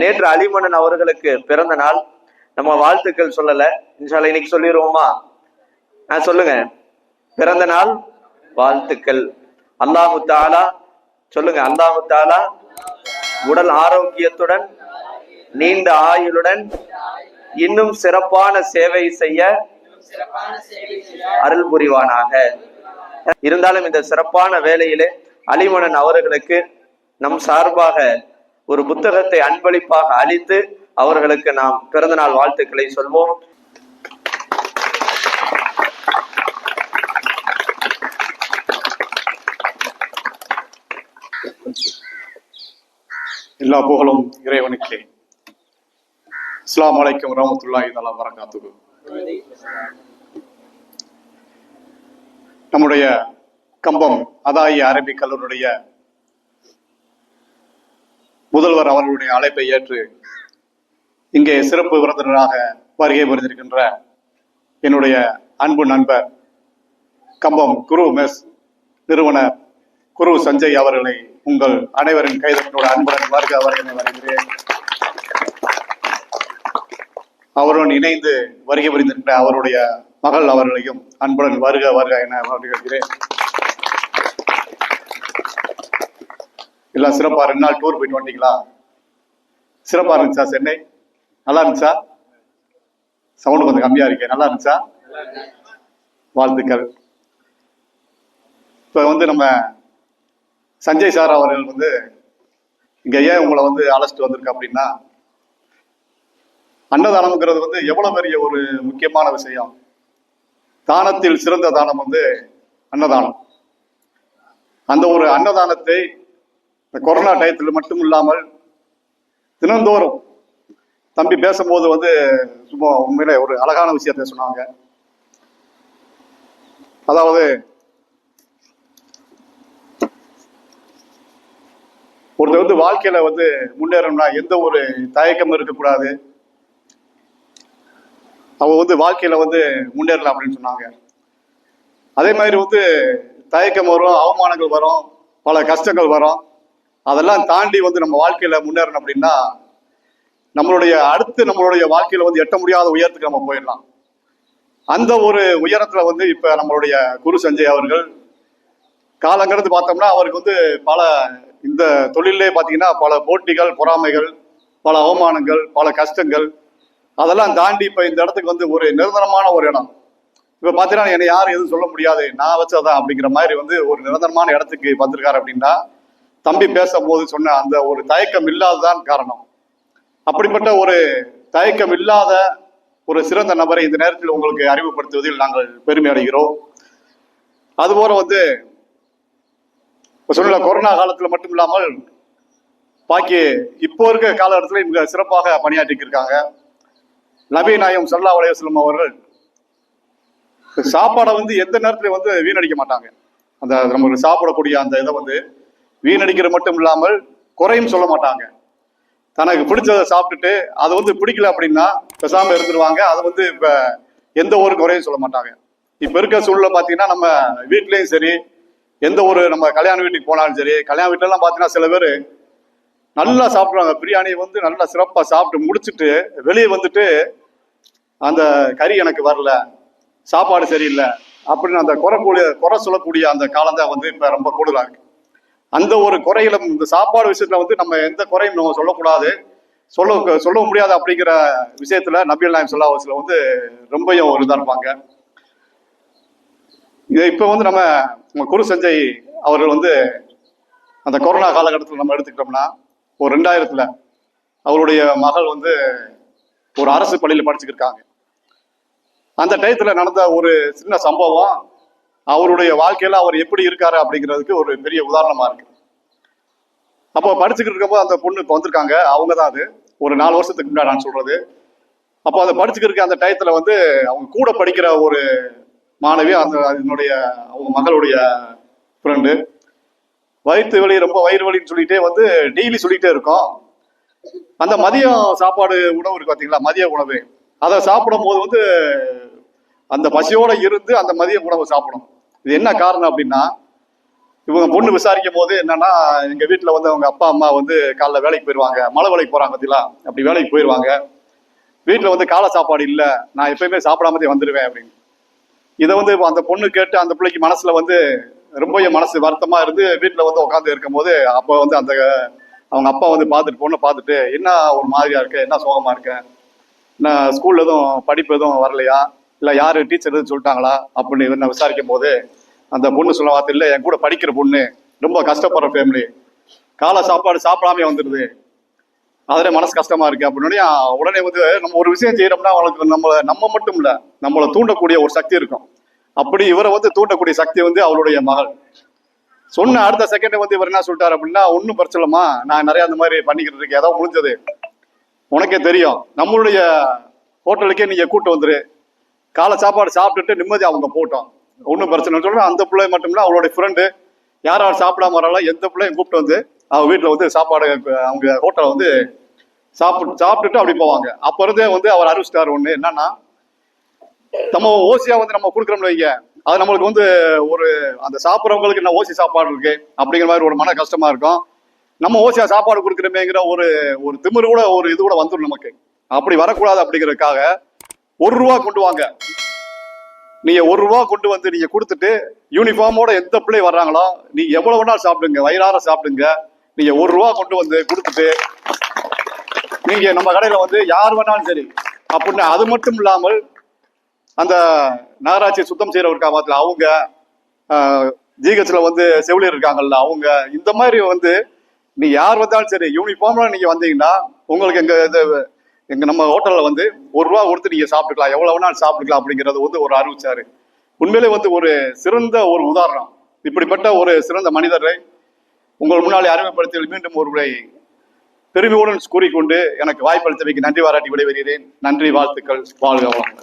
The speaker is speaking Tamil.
நேற்று அலிமணன் அவர்களுக்கு பிறந்த நாள். நம்ம வாழ்த்துக்கள் சொல்லல. இன்ஷால்ல இன்னைக்கு சொல்லிடுவோமா ஆ சொல்லுங்க. பிறந்த நாள் வாழ்த்துக்கள். அல்லாஹு தாலா சொல்லுங்க. அல்லாஹு தாலா உடல் ஆரோக்கியத்துடன் நீண்ட ஆயுளுடன் இன்னும் சிறப்பான சேவை செய்ய அருள் புரிவானாக. இருந்தாலும் இந்த சிறப்பான வேலையிலே அலிமணன் அவர்களுக்கு நம் சார்பாக ஒரு புத்தகத்தை அன்பளிப்பாக அளித்து அவர்களுக்கு நாம் பிறந்தநாள் வாழ்த்துக்களை சொல்வோம். எல்லா புகழும் இறைவனுக்கே. இஸ்லாம் அலைக்கும் வரமத்துல்லாஹி இதெல்லாம் வரகாத்துஹு நம்முடைய கம்பம் அதாயி அரபிக் கல்லூரியுடைய முதல்வர் அவர்களுடைய அழைப்பை ஏற்று இங்கே சிறப்பு விருந்தினராக வருகை புரிந்திருக்கின்ற என்னுடைய அன்பு நண்பர் கம்பம் குரு மெஸ் நிறுவனர் குரு சஞ்சய் அவர்களை உங்கள் அனைவரின் கைதட்டோட அன்புடன் வருக அவர்களை வருகிறேன். அவருடன் இணைந்து வருகை புரிந்திருக்கிற அவருடைய மகள் அவர்களையும் அன்புடன் வருக வருக என வரவேற்கிறேன் எல்லாம் சிறப்பா ரெண்டு நாள் டூர் போயிட்டு வந்தீங்களா? சிறப்பா இருந்துச்சா சென்னை? நல்லா இருந்துச்சா? சவுண்ட் கொஞ்சம் கம்மியா இருக்கு. நல்லா இருந்துச்சா? வாழ்த்துக்கள். இப்போ வந்து நம்ம சஞ்சய் சார் அவர்கள் வந்து இங்கே ஏன் உங்களை வந்து அழைச்சிட்டு வந்திருக்க அப்படின்னா அன்னதானம்ங்கிறது வந்து எவ்வளோ பெரிய ஒரு முக்கியமான விஷயம். தானத்தில் சிறந்த தானம் வந்து அன்னதானம். அந்த ஒரு அன்னதானத்தை இந்த கொரோனா டயத்தில் மட்டும் இல்லாமல் தினந்தோறும் தம்பி பேசும்போது வந்து சும்மா உண்மையிலே ஒரு அழகான விஷயத்தை சொன்னாங்க. அதாவது ஒருத்தர் வந்து வாழ்க்கையில வந்து முன்னேறணும்னா எந்த ஒரு தயக்கமும் இருக்கக்கூடாது. அவ வந்து வாழ்க்கையில வந்து முன்னேறலாம் அப்படின்னு சொன்னாங்க. அதே மாதிரி வந்து தயக்கம் வரும் அவமானங்கள் வரும் பல கஷ்டங்கள் வரும். அதெல்லாம் தாண்டி வந்து நம்ம வாழ்க்கையில முன்னேறணும் அப்படின்னா நம்மளுடைய அடுத்து நம்மளுடைய வாழ்க்கையில வந்து எட்ட முடியாத உயரத்துக்கு நம்ம போயிடலாம். அந்த ஒரு உயரத்துல வந்து இப்ப நம்மளுடைய குரு சஞ்சய் அவர்கள் காலங்கிறது பார்த்தோம்னா அவருக்கு வந்து பல இந்த தொழிலே பார்த்தீங்கன்னா பல போட்டிகள் பொறாமைகள் பல அவமானங்கள் பல கஷ்டங்கள் அதெல்லாம் தாண்டி இப்போ இந்த இடத்துக்கு வந்து ஒரு நிரந்தரமான ஒரு இடம். இப்போ பார்த்தீங்கன்னா என்னை யாரும் எதுவும் சொல்ல முடியாது. நான் வச்சதான் அப்படிங்கிற மாதிரி வந்து ஒரு நிரந்தரமான இடத்துக்கு வந்திருக்காரு அப்படின்னா தம்பி பேசும்போது சொன்ன அந்த ஒரு தயக்கம் இல்லாததான் காரணம். அப்படிப்பட்ட ஒரு தயக்கம் இல்லாத ஒரு சிறந்த நபரை இந்த நேரத்தில் உங்களுக்கு அறிமுகப்படுத்துவதில் நாங்கள் பெருமை அடைகிறோம். அதுபோல வந்து சொன்ன கொரோனா காலத்துல மட்டும் இல்லாமல் பாக்கி இப்போ இருக்க காலகட்டத்தில் மிக சிறப்பாக பணியாற்றிட்டு இருக்காங்க. நபி நாயம் சல்லா உலகம் அவர்கள் சாப்பாடை வந்து எந்த நேரத்திலையும் வந்து வீணடிக்க மாட்டாங்க. அந்த நம்மளுக்கு சாப்பிடக்கூடிய அந்த இதை வந்து வீணடிக்கிறது மட்டும் இல்லாமல் குறையும் சொல்ல மாட்டாங்க. தனக்கு பிடிச்சதை சாப்பிட்டுட்டு அது வந்து பிடிக்கல அப்படின்னா பேசாம இருந்துருவாங்க. அதை வந்து இப்ப எந்த ஒரு குறையும் சொல்ல மாட்டாங்க. இப்ப இருக்க சூழ்நிலை பாத்தீங்கன்னா நம்ம வீட்லயும் சரி எந்த ஒரு நம்ம கல்யாண வீட்டுக்கு போனாலும் சரி கல்யாண வீட்டிலலாம் பார்த்தீங்கன்னா சில பேர் நல்லா சாப்பிடுவாங்க. பிரியாணி வந்து நல்லா சிறப்பாக சாப்பிட்டு முடிச்சுட்டு வெளியே வந்துட்டு அந்த கறி எனக்கு வரல சாப்பாடு சரியில்லை அப்படின்னு அந்த குறை கூடிய குறை சொல்லக்கூடிய அந்த காலம் தான் வந்து இப்போ ரொம்ப கூடுதலாக இருக்குது அந்த ஒரு குறையிலும் இந்த சாப்பாடு விஷயத்துல வந்து நம்ம எந்த குறையும் நம்ம சொல்லக்கூடாது. சொல்ல சொல்ல முடியாது அப்படிங்கிற விஷயத்துல நபிகள் நாயம் சொல்லா வந்து ரொம்பவும் ஒரு இருப்பாங்க. இது இப்ப வந்து நம்ம நம்ம குரு சஞ்சய் அவர்கள் வந்து அந்த கொரோனா காலகட்டத்தில் நம்ம எடுத்துக்கிட்டோம்னா ஒரு ரெண்டாயிரத்துல அவருடைய மகள் வந்து ஒரு அரசு பள்ளியில் படிச்சுக்கிருக்காங்க. அந்த டயத்தில் நடந்த ஒரு சின்ன சம்பவம் அவருடைய வாழ்க்கையில அவர் எப்படி இருக்காரு அப்படிங்கிறதுக்கு ஒரு பெரிய உதாரணமா இருக்கு. அப்போ படிச்சுக்கிட்டு இருக்கும்போது அந்த பொண்ணு இப்போ வந்திருக்காங்க. அவங்க தான் அது. ஒரு நாலு வருஷத்துக்கு முன்னாடி நான் சொல்றது. அப்போ அதை படிச்சுக்கிட்டு இருக்க அந்த டயத்துல வந்து அவங்க கூட படிக்கிற ஒரு மாணவி அந்த அதனுடைய அவங்க மகளுடைய ஃப்ரெண்டு வயிற்று வலி ரொம்ப வயிறு வலின்னு சொல்லிட்டே வந்து டெய்லி சொல்லிட்டே இருக்கோம். அந்த மதியம் சாப்பாடு உணவு இருக்கு பார்த்தீங்களா மதிய உணவு. அதை சாப்பிடும் போது வந்து அந்த பசியோட இருந்து அந்த மதிய உணவு சாப்பிடும் இது என்ன காரணம் அப்படின்னா இவங்க பொண்ணு விசாரிக்கும் போது என்னன்னா எங்க வீட்டுல வந்து அவங்க அப்பா அம்மா வந்து காலைல வேலைக்கு போயிடுவாங்க மலை வேலைக்கு போறாங்க பத்திலாம் அப்படி வேலைக்கு போயிடுவாங்க வீட்டுல வந்து காலை சாப்பாடு இல்ல. நான் எப்பயுமே சாப்பிடாமதே வந்துடுவேன் அப்படின்னு. இதை வந்து அந்த பொண்ணு கேட்டு அந்த பிள்ளைக்கு மனசுல வந்து ரொம்ப மனசு வருத்தமா இருந்து வீட்டுல வந்து உட்காந்து இருக்கும் போது அப்போ வந்து அந்த அவங்க அப்பா வந்து பார்த்துட்டு பொண்ணை பார்த்துட்டு என்ன ஒரு மாதிரியா இருக்கு? என்ன சோகமா இருக்கு? என்ன ஸ்கூல்ல எதுவும் படிப்பு எதுவும் வரலையா? இல்ல யாரு டீச்சர் எதுவும் சொல்லிட்டாங்களா? அப்படின்னு நான் விசாரிக்கும் போது அந்த பொண்ணு சொல்ல வார்த்தை இல்லை என் கூட படிக்கிற பொண்ணு ரொம்ப கஷ்டப்படுற ஃபேமிலி காலை சாப்பாடு சாப்பிடாம வந்துடுது. அதிலே மனசு கஷ்டமா இருக்கு. அப்படின்னே உடனே வந்து நம்ம ஒரு விஷயம் செய்யறோம்னா அவளுக்கு நம்மள நம்ம மட்டும் இல்ல நம்மளை தூண்டக்கூடிய ஒரு சக்தி இருக்கும். அப்படி இவரை வந்து தூண்டக்கூடிய சக்தி வந்து அவளுடைய மகள். சொன்ன அடுத்த செகண்ட் வந்து இவர் என்ன சொல்லிட்டாரு அப்படின்னா ஒன்றும் பிரச்சனை இல்லம்மா நான் நிறைய அந்த மாதிரி பண்ணிக்கிட்டு இருக்கேன். ஏதோ முடிஞ்சது. உனக்கே தெரியும். நம்மளுடைய ஹோட்டலுக்கே நீங்க கூட்டு வந்துரு. காலை சாப்பாடு சாப்பிட்டுட்டு நிம்மதி அவங்க போட்டோம் ஒன்றும் பிரச்சனை இல்லை. அந்த பிள்ளை மட்டும் இல்ல அவளுடைய ஃப்ரெண்டு யார் யார் சாப்பிடாம வராலோ எந்த பிள்ளையும் கூப்பிட்டு வந்து அவங்க வீட்டில் வந்து சாப்பாடு அவங்க ஹோட்டலில் வந்து சாப்பிட்டு சாப்பிட்டுட்டு அப்படி போவாங்க. அப்போ இருந்தே வந்து அவர் அறிவிச்சிட்டார் ஒன்று என்னன்னா நம்ம ஓசியா வந்து நம்ம கொடுக்குறோம்னு வைங்க. அது நம்மளுக்கு வந்து ஒரு அந்த சாப்பிட்றவங்களுக்கு என்ன ஓசி சாப்பாடு இருக்கு அப்படிங்கிற மாதிரி ஒரு மன கஷ்டமா இருக்கும். நம்ம ஓசியா சாப்பாடு கொடுக்குறோமேங்கிற ஒரு ஒரு திமிரு கூட ஒரு இது கூட வந்துடும் நமக்கு. அப்படி வரக்கூடாது அப்படிங்கிறதுக்காக ஒரு ரூபா கொண்டு வாங்க. நீங்க ஒரு ரூபா கொண்டு வந்து நீங்க கொடுத்துட்டு யூனிஃபார்மோட எந்த பிள்ளை வர்றாங்களோ நீங்க எவ்வளவு வேணாலும் சாப்பிடுங்க வயிறார சாப்பிடுங்க. நீங்க ஒரு ரூபா கொண்டு வந்து கொடுத்துட்டு நீங்க நம்ம கடையில வந்து யார் வேணாலும் சரி அப்படின்னு அது மட்டும் இல்லாமல் அந்த நகராட்சி சுத்தம் செய்யறவர் காலத்தில் அவங்க ஜிஹெச்ல வந்து செவிலியர் இருக்காங்கல்ல அவங்க இந்த மாதிரி வந்து நீ யார் வந்தாலும் சரி யூனிஃபார்ம்ல நீங்க வந்தீங்கன்னா உங்களுக்கு எங்க இது எங்க நம்ம ஹோட்டல்ல வந்து ஒரு ரூபா கொடுத்து நீங்க சாப்பிட்டுக்கலாம். எவ்வளவு நாள் சாப்பிட்டுக்கலாம் அப்படிங்கறது வந்து ஒரு அறிவிச்சாரு உண்மையிலே வந்து ஒரு சிறந்த ஒரு உதாரணம். இப்படிப்பட்ட ஒரு சிறந்த மனிதரை உங்கள் முன்னாலே அறிமுகப்படுத்தி மீண்டும் ஒரு முறை பெருமையுடன் கூறிக்கொண்டு எனக்கு வாய்ப்பளித்தமைக்கு நன்றி பாராட்டி விடைபெறுகிறேன். நன்றி வாழ்த்துக்கள். வாழ்க வளமுடன்.